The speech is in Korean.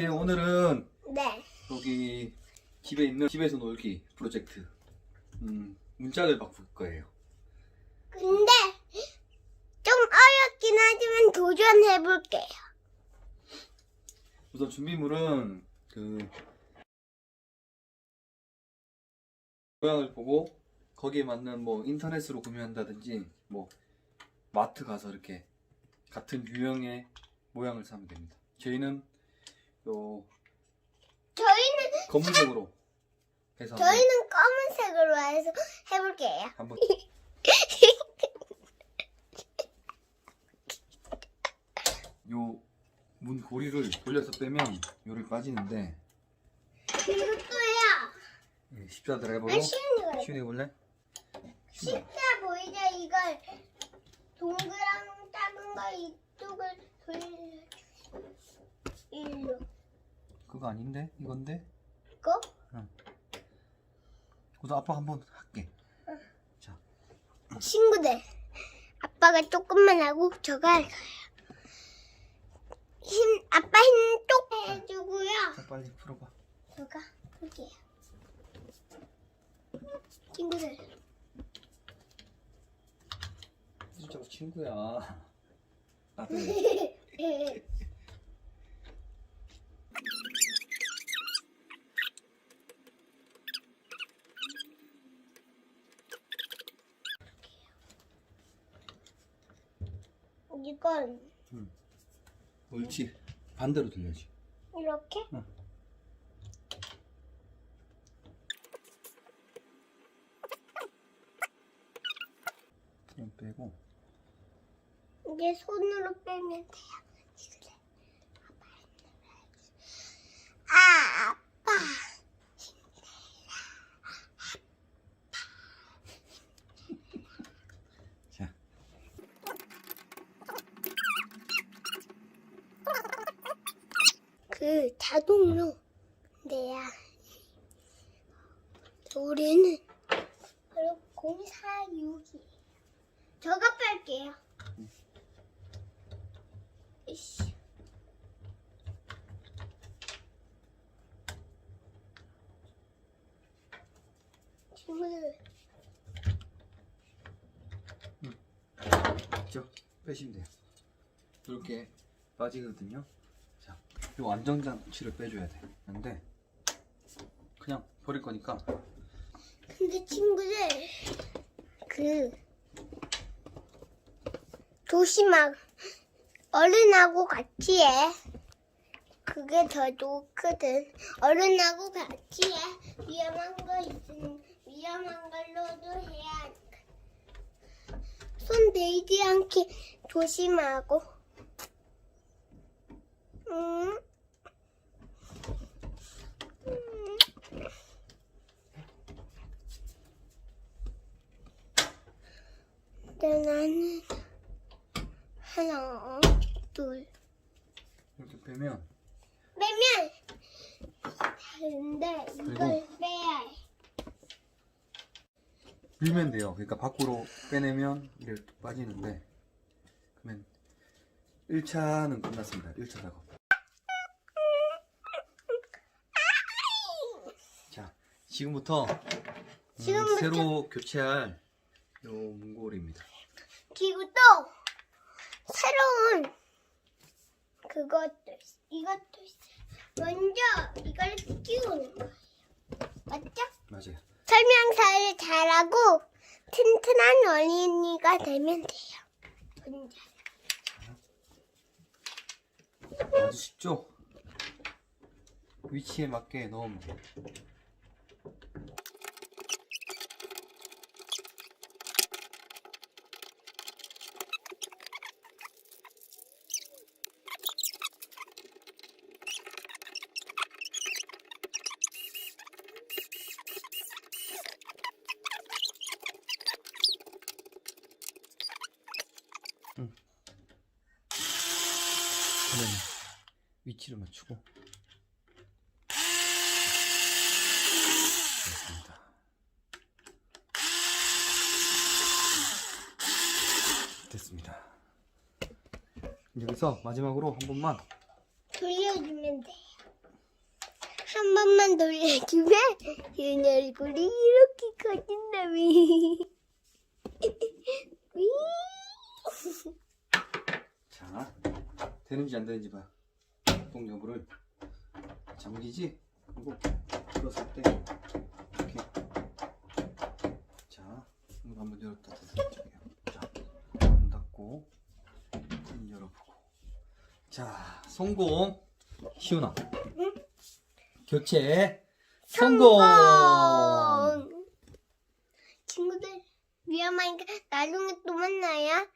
네, 오늘은 네. 여기 집에 있는 집에서 놀기 프로젝트 음, 문짝을 바꿀 거예요. 근데 좀 어렵긴 하지만 도전해 볼게요. 우선 준비물은 그 모양을 보고 거기에 맞는 뭐 인터넷으로 구매한다든지 뭐 마트 가서 이렇게 같은 유형의 모양을 사면 됩니다. 저희는 요 저희는 검은색으로 해서 한번- 저희는 검은색으로 해서 해볼게요. 한번 요 문 고리를 돌려서 빼면 요를 빠지는데 이것도요. 예, 십자들 해보고 아 쉬운 이거. 시운해 볼래? 쉽다 보이죠? 이걸 동그랑 작은 거 이쪽을 돌려주세요. 일로. 그거 아닌데? 이건데? 이거? 그래도 아빠 한번 할게 자 친구들. 아빠가 조금만 하고 저가 할 거예요. 힘, 아빠 힘똑 해주고요. 자, 빨리 풀어봐 저가 할게요. 친구들. 진짜 친구야 나도 이건 옳지 반대로 돌려야지 이렇게? 응. 그냥 빼고 이게 손으로 빼면 돼요. 친구 그 자동로. 네야. 우리는 바로 046이. 저가 뺄게요. 이씨. 친구들. 저 빼시면 돼요 이렇게 빠지거든요 자, 요 안정장치를 빼줘야 돼. 근데 그냥 버릴 거니까. 근데 친구들 그 조심하 어른하고 같이 해. 그게 더 좋거든. 어른하고 같이 해. 위험한 거 있으면 위험한 걸로도 해야 손 베이지 않게 조심하고 음. 음. 근데 나는 하나, 둘, 이렇게 빼면? 빼면 다른데 이걸 그리고- 빼야 해. 밀면 돼요. 그러니까 밖으로 빼내면 이렇게 빠지는데 그러면 1차는 끝났습니다. 1차 작업. 자 지금부터, 음, 지금부터- 새로 교체할 요 문고리입니다 그리고 또 새로운 그것도 있어. 이것도 있어. 먼저 이걸 끼우는 거예요. 맞죠? 맞아요 설명서를 잘하고 튼튼한 어린이가 되면 돼요. 혼자. 아주 쉽죠? 위치에 맞게 넣으면 돼요 그러면 위치를 맞추고 됐습니다. 됐습니다. 여기서 마지막으로 한 번만 돌려주면 돼요. 한 번만 돌려주면 윤 얼굴이 이렇게 커진다미. 자, 되는지 안 되는지 봐. 동 여부를 잠기지? 그리고 들었을 때 이렇게 자, 문 한번 열었다 닫았죠. 자, 문 닫고 문 열어보고 자, 성공. 시훈아. 교체 성공. 성공! 친구들 위험하니까 나중에 또 만나요.